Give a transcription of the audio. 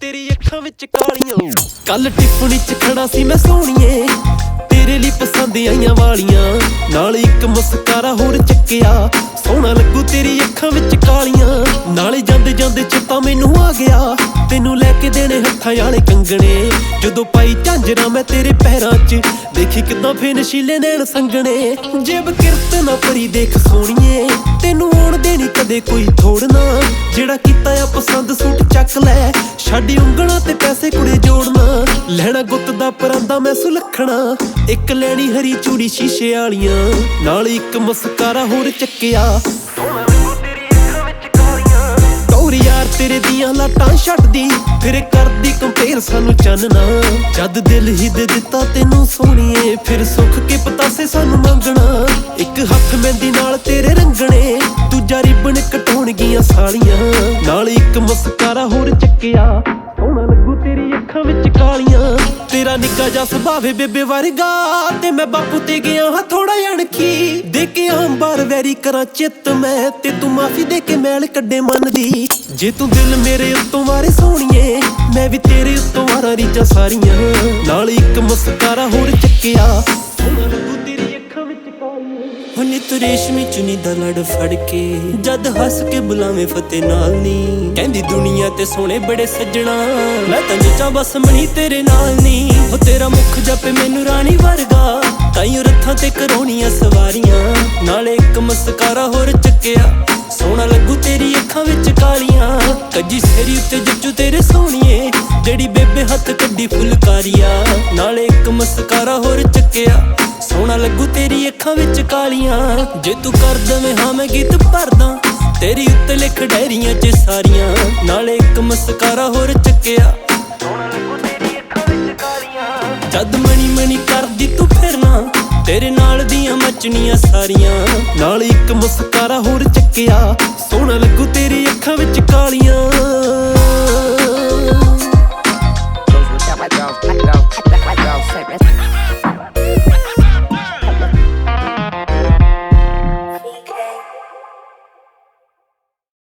ਤੇਰੀ ਅੱਖਾਂ ਵਿੱਚ ਕਾਲੀਆਂ। ਕੱਲ ਟਿਫਣੀ ਚ ਖੜਾ ਸੀ ਮੈਂ ਸੋਹਣੀਏ ਤੇਰੇ ਲਈ ਪਸੰਦ ਆਈਆਂ ਵਾਲੀਆਂ। ਨਾਲ ਇੱਕ ਮੁਸਕਾਰਾ ਹੋਰ ਚੱਕਿਆ। ਸੋਹਣਾ ਲੱਗੂ ਤੇਰੀ ਅੱਖਾਂ ਵਿੱਚ ਕਾਲੀਆਂ। ਜਾਂਦੇ ਮੈਨੂੰ ਆ ਗਿਆ। ਤੈਨੂੰ ਲੈ ਕੇ ਦੇਣੇ ਹੱਥਾਂ ਵਾਲੇ ਕੰਗਣੇ। ਜਦੋਂ ਪਾਈ ਝਾਂਜਰਾਂ ਮੈਂ ਤੇਰੇ ਪੈਰਾਂ 'ਚ। ਦੇਖੀ ਕਿਦਾਂ ਫੇ ਨਸ਼ੀਲੇ ਨੈਣ ਸੰਗਣੇ। ਜੇਬ ਕਿਰਤ ਨਾ ਭਰੀ ਦੇਖ ਸੋਹਣੀਏ। ਤੈਨੂੰ ਆਉਣ ਦੇਣੀ ਕਦੇ ਕੋਈ ਥੋੜਨਾ ਜਿਹੜਾ ਕੀਤਾ ਆ ਪਸੰਦ ਸੂਟ ਚੱਕ ਲੈ। ਛੱਡੀ ਉਂਗਲਾਂ ਤੇ ਪੈਸੇ ਕੁੜੇ ਜੋੜਨਾ। ਲੈਣਾ ਗੁੱਤ ਦਾ ਪਰਾਂਦਾ ਮੈਂ ਸੁਲੱਖਣਾ। ਇੱਕ ਲੈਣੀ ਹਰੀ ਚੂੜੀ ਸ਼ੀਸ਼ੇ ਵਾਲੀਆਂ। ਨਾਲ ਇੱਕ ਮਸਕਾਰਾ ਹੋਰ ਚੱਕਿਆ। ਤੇਰੇ ਦੀਆਂ ਲਾਟਾਂ ਛੱਡਦੀ। ਫਿਰ ਕਰਦੀ ਕੰਪੇਅਰ ਸਾਨੂੰ ਚਾਨਣਾ। ਜਦ ਦਿਲ ਹੀ ਦੇ ਦਿੱਤਾ ਤੈਨੂੰ ਸੋਹਣੀਏ, ਫਿਰ ਸੁੱਖ ਕੇ ਪਤਾਸੇ ਸਾਨੂੰ ਮੰਗਣਾ। ਇੱਕ ਹੱਥ ਮਹਿੰਦੀ ਨਾਲ ਤੇਰੇ ਰੰਗਣੇ, ਦੂਜਾ ਰਿਬਨ ਕਟਾਉਣਗੀਆਂ ਸਾਲੀਆਂ। ਨਾਲ ਇੱਕ ਮਸਕਾਰਾ ਹੋਰ ਚੱਕਿਆ, ਸੋਹਣਾ ਲੱਗੂ ਤੇਰੀ ਅੱਖਾਂ ਵਿੱਚ ਕਾਲੀਆਂ। ਤੇਰਾ ਨਿੱਕਾ ਜਿਹਾ ਸੁਭਾਵੇ ਬੇਬੇ ਵਰਗਾ, ਤੇ ਮੈਂ ਬਾਪੂ ਤੇ ਗਿਆ ਹਾਂ ਥੋੜਾ ਅਣਖੀ। ਦੇ ਕੇ ਅੰਬਰ ਵੈਰੀ ਕਰਾਂ ਚਿੱਤ ਮੈਂ, ਤੇ ਤੂੰ ਮਾਫੀ ਦੇ ਕੇ ਮੈਲ ਕੱਢੇ ਮਨ ਦੀ। ਜੇ ਤੂੰ ਦਿਲ ਮੇਰੇ ਉੱਤੋਂ ਵਾਰੇ ਸੋਹਣੀਏ, ਮੈਂ ਵੀ ਤੇਰੇ ਉੱਤੋਂ ਵਾਰਾਂ ਰੀਚਾਂ ਸਾਰੀਆਂ। ਨਾਲ ਇੱਕ ਮਸਕਾਰਾ ਹੋਰ ਚੱਕਿਆ। ਸੋਹਣਾ ਤੂੰ ਰੇਸ਼ਮੀ ਚੁੰਨੀ ਦਾ ਲੜ ਫੜ ਕੇ, ਜਦ ਹੱਸ ਕੇ ਬੁਲਾਵੇਂ ਫਤਿਹ ਨਾਲ ਨੀ। ਕਹਿੰਦੀ ਦੁਨੀਆ ਤੇ ਸੋਹਣੇ ਬੜੇ ਸੱਜਣਾ, ਮੈਂ ਤਾਂ ਨੱਚਾਂ ਬਸ ਮਣੀ ਤੇਰੇ ਨਾਲ ਨੀ। ਹੋ ਤੇਰਾ ਮੁਖ ਜਪੇ ਮੈਨੂੰ ਰਾਣੀ ਵਰਗਾ, ਤਾਈਓ ਰੱਥਾਂ ਤੇ ਕਰੋਣੀਆਂ ਸਵਾਰੀਆਂ। ਨਾਲੇ ਇੱਕ ਮਸਕਾਰਾ ਹੋਰ ਚੱਕਿਆ। ਸੋਹਣਾ ਲੱਗੂ ਤੇਰੀ ਅੱਖਾਂ ਵਿੱਚ ਕਾਲੀਆਂ। ਕੱਜੀ ਸੇਰੀ ਉੱਤੇ ਜੱਜੂ ਤੇਰੇ ਸੋਹਣੀਏ। ਜਿਹੜੀ ਬੇਬੇ ਹੱਥ ਕੱਢੀ ਫੁਲਕਾਰੀਆ। ਨਾਲੇ ਇੱਕ ਮਸਕਾਰਾ ਹੋਰ ਚੱਕਿਆ। ਸੋਹਣਾ ਲੱਗੂ ਤੇਰੀ ਅੱਖਾਂ ਵਿੱਚ ਕਾਲੀਆਂ। ਜੇ ਤੂੰ ਕਰ ਦਵੇਂ ਹਾਂ ਮੈਂ ਗੀਤ ਭਰਦਾ। ਤੇਰੀ ਉੱਤੇ ਲਿਖ ਡੈਰੀਆਂ 'ਚ ਸਾਰੀਆਂ। ਨਾਲੇ ਇੱਕ ਮਸਕਾਰਾ ਹੋਰ ਚੱਕਿਆ। ਸੋਹਣਾ ਲੱਗੂ ਤੇਰੀ ਅੱਖਾਂ ਵਿੱਚ ਕਾਲੀਆਂ। ਜਦ ਮਣੀ ਮਣੀ ਕਰਦੀ ਤੂੰ ਫਿਰਨਾ। ਤੇਰੇ ਨਾਲ ਦੀਆਂ ਮੱਚਣੀਆਂ ਸਾਰੀਆਂ ਨਾਲ ਇੱਕ ਮੁਸਕਾਰਾ ਹੋਰ ਚੱਕਿਆ ਸੋਹਣਾ ਲੱਗੂ ਤੇਰੀ ਅੱਖਾਂ ਵਿੱਚ ਕਾਲੀਆਂ Goes without my dog, my dog, my dog, my dog,